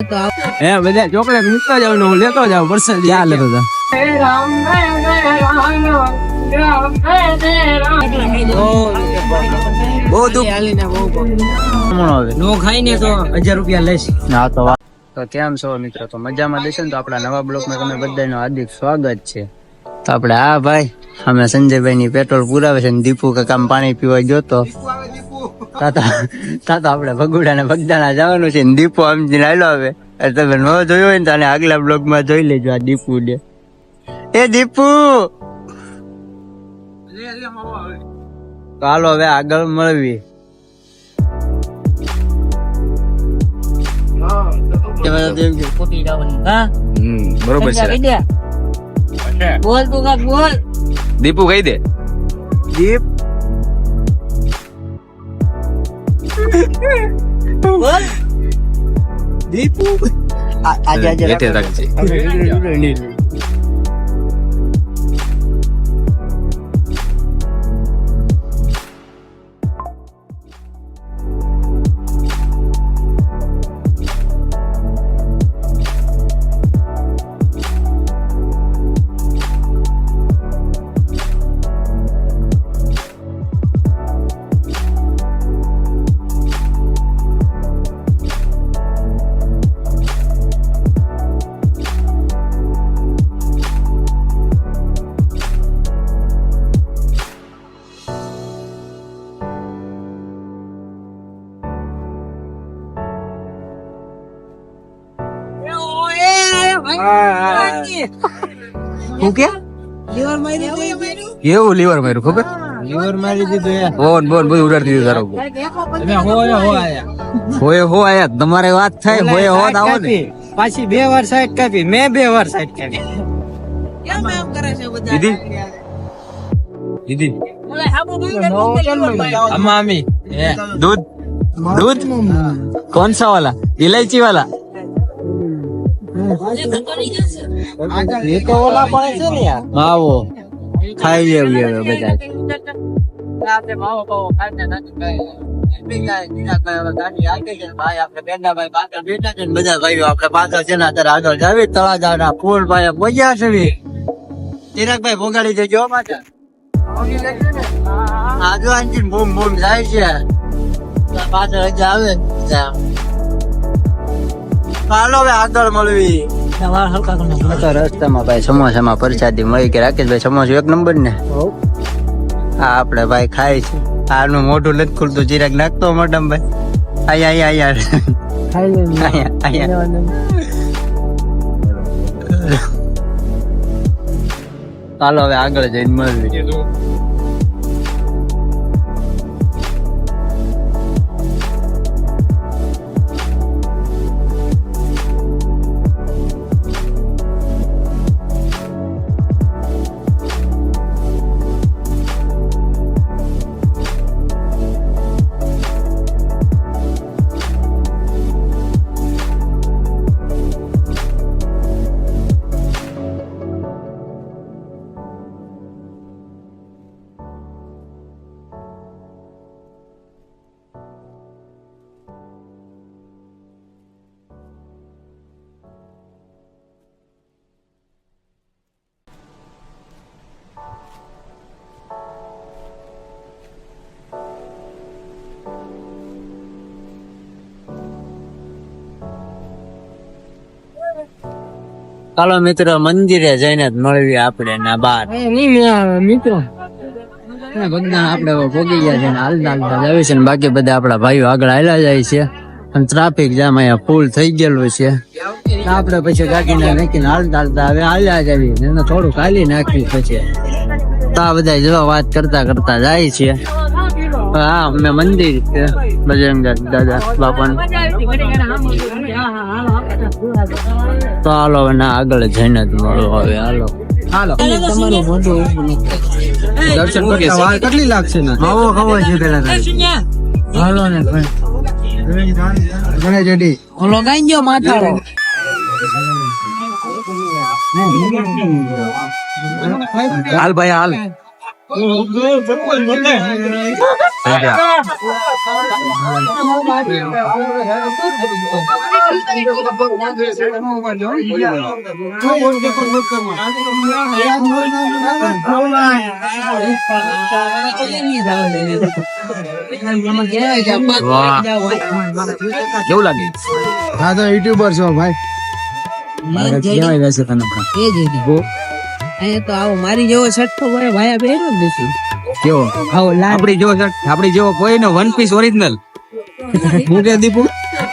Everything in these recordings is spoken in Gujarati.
હે બધા ચોકલેટ મૂકતા જાવ ને હું લેતો જાવ વરસાદ ક્યાં લેતો જાવ બહુ દુઃખ નો ખાઈ ને તો હજાર રૂપિયા લેશ ના તો તો કેમ છો મિત્રો? તો મજામાં દેશે ને તો આપણા નવા બ્લોકમાં તમે બધાનો હાર્દિક સ્વાગત છે. તો આપણે આ ભાઈ અમે સંજયભાઈ ની પેટ્રોલ પુરાવે છે ને દીપુ કામ પાણી પીવા ગયો તો તાતા તાતા આપણે ભગુડા ને ભગદાણા જવાનું છે ને દીપુ આમ જઈને આવેલો હવે તમે ન જોયો હોય ને તને આગલા આગલા બ્લોગમાં જોઈ લેજો આ દીપુ ને. એ દીપુ! ચાલો હવે. આગળ મળવી. બરોબર છે. બોલ તું બોલ. દીપુ કહી દે. દીપ દીપુ આજે આજે હેઠે રાખજે હું કે લીવર માર્યું એવું લીવર માર્યું ખબર લીવર મારી દીધું યાર ફોન બોન બધું ઉડાડી દીધું તારો તમે હો આયા હોય હો આયા તમારે વાત થાય હોય હો આવો ને પાછી બે વાર સાઈડ કાપી મેં બે વાર સાઈડ કાપી કેમ એમ કરે છે બધા દીદી દીદી દૂધ દૂધ કોણ સા વાલા ઇલાયચી વાલા એ તો ઓલા પણ છે ને યાર. માવો. ખાઈ લેવી હવે બધા આપણે માવો પાવો ખાઈને ભોગાડી દેજો માટે આજુ આંજી બૂમ બૂમ થાય છે. પાછળ આવે. ચાલો હવે આગળ મળવી. તો ભાઈ સમોસામાં પરસાદી મળી કે રાકેશભાઈ સમોસો એક નંબર ભાઈ ખાય છે. આનું મોઢું નથી ખુલતું, ચિરાગ નાખતો મેડમ ભાઈ. અહીંયા અહીંયા અહીંયા ચાલો, હવે આગળ જઈને મળવી ચાલો મિત્રો, મંદિરે જઈને જ મળવી આપણે ના બાર. મિત્રો. ભગવાન આપણે ભોગી ગયા છે હાલતા હાલતા જાય છે બાકી બધા આપણા ભાઈઓ આગળ હાલ્યા જાય છે. અને ટ્રાફિક જામ અહીંયા ફૂલ થઈ ગયેલું છે. આપણે પછી ગાડીને નાખીને હાલતા હાલતા હવે હાલ્યા જવી એને થોડુંક હાલી નાખી પછી. તો બધા જવા વાત કરતા કરતા જાય છે. હા અમે મંદિર છે બજરંગ દાદા બાપાનું. તો હાલો ના આગળ જઈને જ મળો હવે હાલો. હાલો. તમારું મોઢું દર્શન કરીએ કેટલી લાગશે ને? ખાવો ખાવો છે પેલા હાલો ને ગણેશ રેડી. ઓલો ગાઈ ગયો માથાળો. હાલ ભાઈ હાલ. કેવું લાગે હા તો યુટ્યુબર છો ભાઈ કેવાય રહેશે તને? એ જ. અહીંયા તો આવો મારી જેવો છઠ્ઠો ભાઈ ભાઈ પહેર્યો જ નથી. કેવો? હાઉ આપડી જો સર આપડી જેવો કોઈ નો વન પીસ ઓરિજિનલ હું કે દીપુ?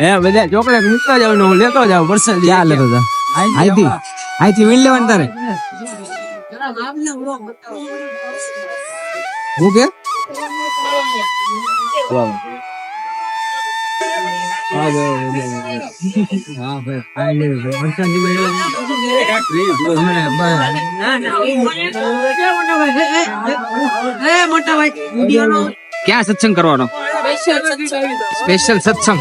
હે બધા ચોકલેટ મૂકતા જાવ ને હું લેતો જાવ વરસાદ ક્યાં લેતો જા અહીંથી અહીંથી વિન લેવાનું તારે. હું કે? હા ભાઈ મોટા ભાઈ ક્યાં સત્સંગ કરવાનો સ્પેશિયલ સત્સંગ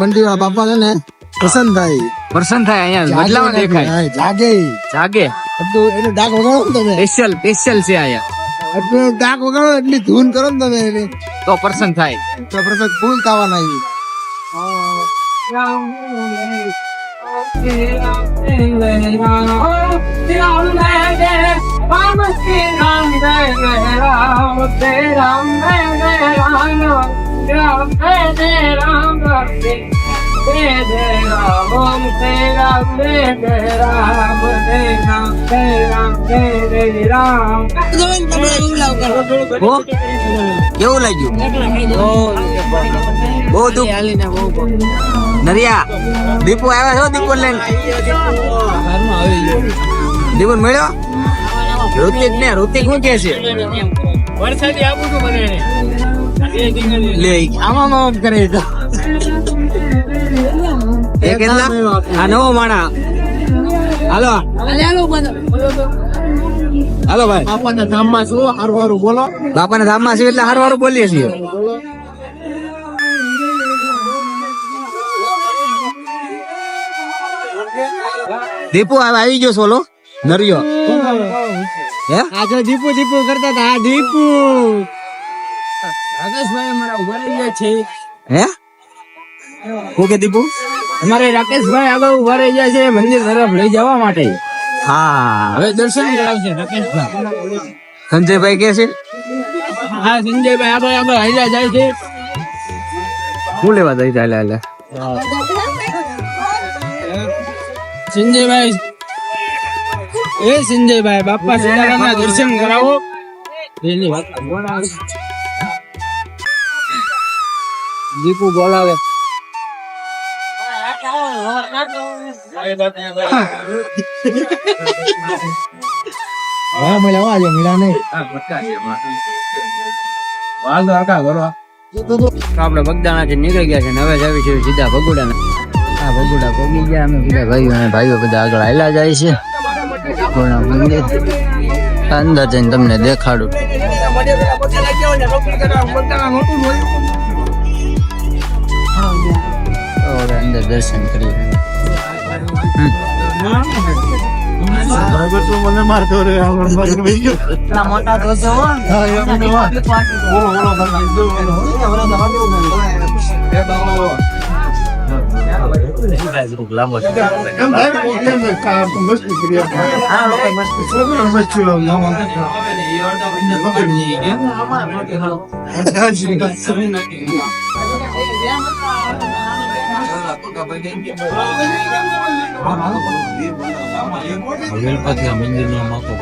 પછી બાપા છે ને પસંદ થાય પર્સન થાય અહીંયા બદલાવા દેખાય જાગે જાગે એટલે ડાક વગાડો તમે સ્પેશિયલ સ્પેશિયલ છે અહીંયા એટલું ડાક વગાડો એટલી ધૂન કરો ને તમે એટલે તો પ્રસન્ન થાય તો પ્રસાદ ફૂલ થવાના કેવું લાગ્યું? બહુ દુઃખ. નરિયા દીપુ આવ્યા છો દીપુ લઈને? દીપુ મળ્યો? ઋતિક ને ઋતિક શું કે છે? લે આમાં કરે છે એ કેટલા? આ નવો માણા હાલો. હાલો ભાઈ. બાપાના ધામમાં શું હારું હારું બોલો. બાપાના ધામમાં છે એટલે હારું હારું બોલીએ છીએ. દીપુ હવે આવી ગયો સોલો. નરિયો. હે? આજે દીપુ દીપુ કરતા હતા. દીપુ. રાકેશભાઈ અમારા ઊભા રહી ગયા છે. હે? હું કે દીપુ અમારે રાકેશભાઈ આગળ ઊભા રહી ગયા છે મંદિર તરફ લઈ જવા માટે. હા. હવે દર્શન કરાવશે રાકેશભાઈ. સંજયભાઈ કે છે? હા સંજયભાઈ આગળ આગળ હાલ્યા જાય છે. હું લેવા જાય ચાલે એટલે સંજયભાઈ. એ સંજયભાઈ બાપા સીતારામના દર્શન કરાવો. એની વાત દીપુ બોલાવે. હા મળ્યા આજે મળ્યા નહીં આપણે બગદાણા થી નીકળી ગયા છે ને હવે જવી છે સીધા ભગુડા આ ભગુડા ભોગી ગયા અમે બધા ભાઈઓ અને ભાઈઓ બધા આગળ હાલ્યા જાય છે મંદિર અંદર જઈને તમને દેખાડું હવે અંદર દર્શન કરીએ મને મારતો રે મોટા દોસ્તો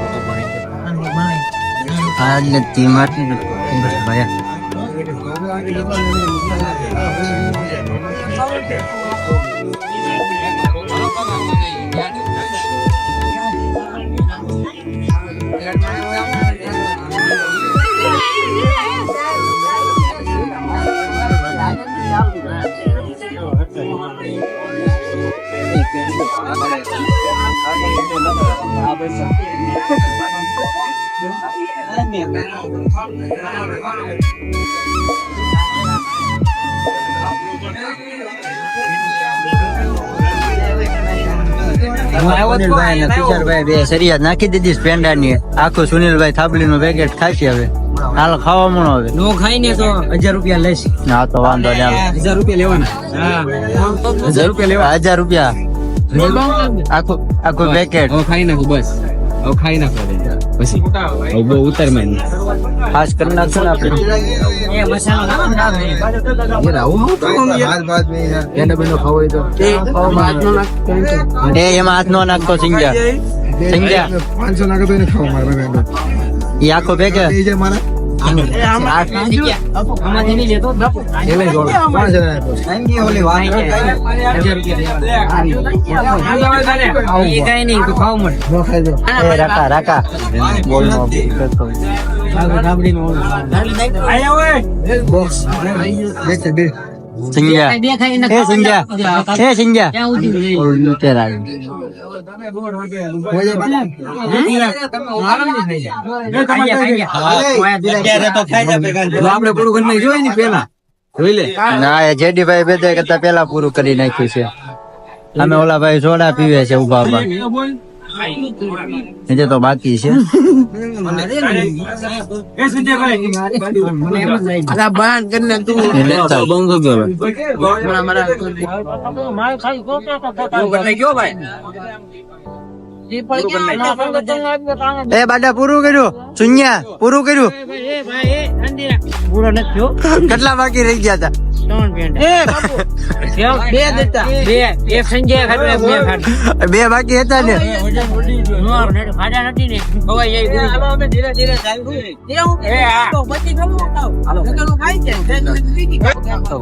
આ એટલે તી માટે ભાઈ સુનિલભાઈ અને તુષારભાઈ બે સરિયાદ નાખી દીધી પેંડા ની આખું સુનિલભાઈ થાબલી નું પેકેટ ખાશે હવે. હાલ ખાવા મણો હવે. નો ખાઈ ને તો હજાર રૂપિયા લઈશ. હા તો વાંધો નહીં હજાર રૂપિયા લેવાના. હજાર રૂપિયા લેવા હજાર રૂપિયા. આખું આખો પેકેટ હવે ખાઈ નાખું બસ. હવે ખાઈ નાખો પછી હવે બહુ ઉતારમાં ખાસ કરી નાખશો ને આપણે. એ એમાં હાથ નો નાખતો સિંગા. સિંગા. પાંચસો નાખો તો એને ખાવા મારે ભાઈ એ આખો પેકેટ એ જે મારા રાકા રાકા. બોલ નો સિંગા એ સિંગા એ સિંગા ઓલું લૂંટેરા આપડે પૂરું કરી જોઈ ને પેલા. જોઈ લે. ના એ જેડી ભાઈ બે કરતા પેલા પૂરું કરી નાખ્યું છે. અમે ઓલા ભાઈ સોડા પીવે છે ઊભા ઊભા એ તો બાકી છે. એ બાડા પૂરું કર્યું? શૂન્ય પૂરું કર્યું? કેટલા બાકી રહી ગયા હતા બે બાકી હતા ને. તો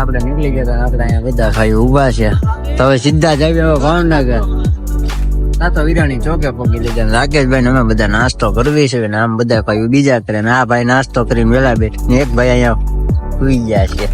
આપણે નીકળી ગયા હતા અહીંયા બધા ભાઈ ઊભા છે. તો હવે સીધા જ આવી હવે ભાવનગર. ના તો વિરાણી ચોકે પગી લીધા રાકેશભાઈ ને અમે બધા નાસ્તો કરવી છે ને આમ બધા ભાઈ બીજા કરે ને આ ભાઈ નાસ્તો કરીને વેલા બેઠ એક ભાઈ અહીંયા સુઈ ગયા છે.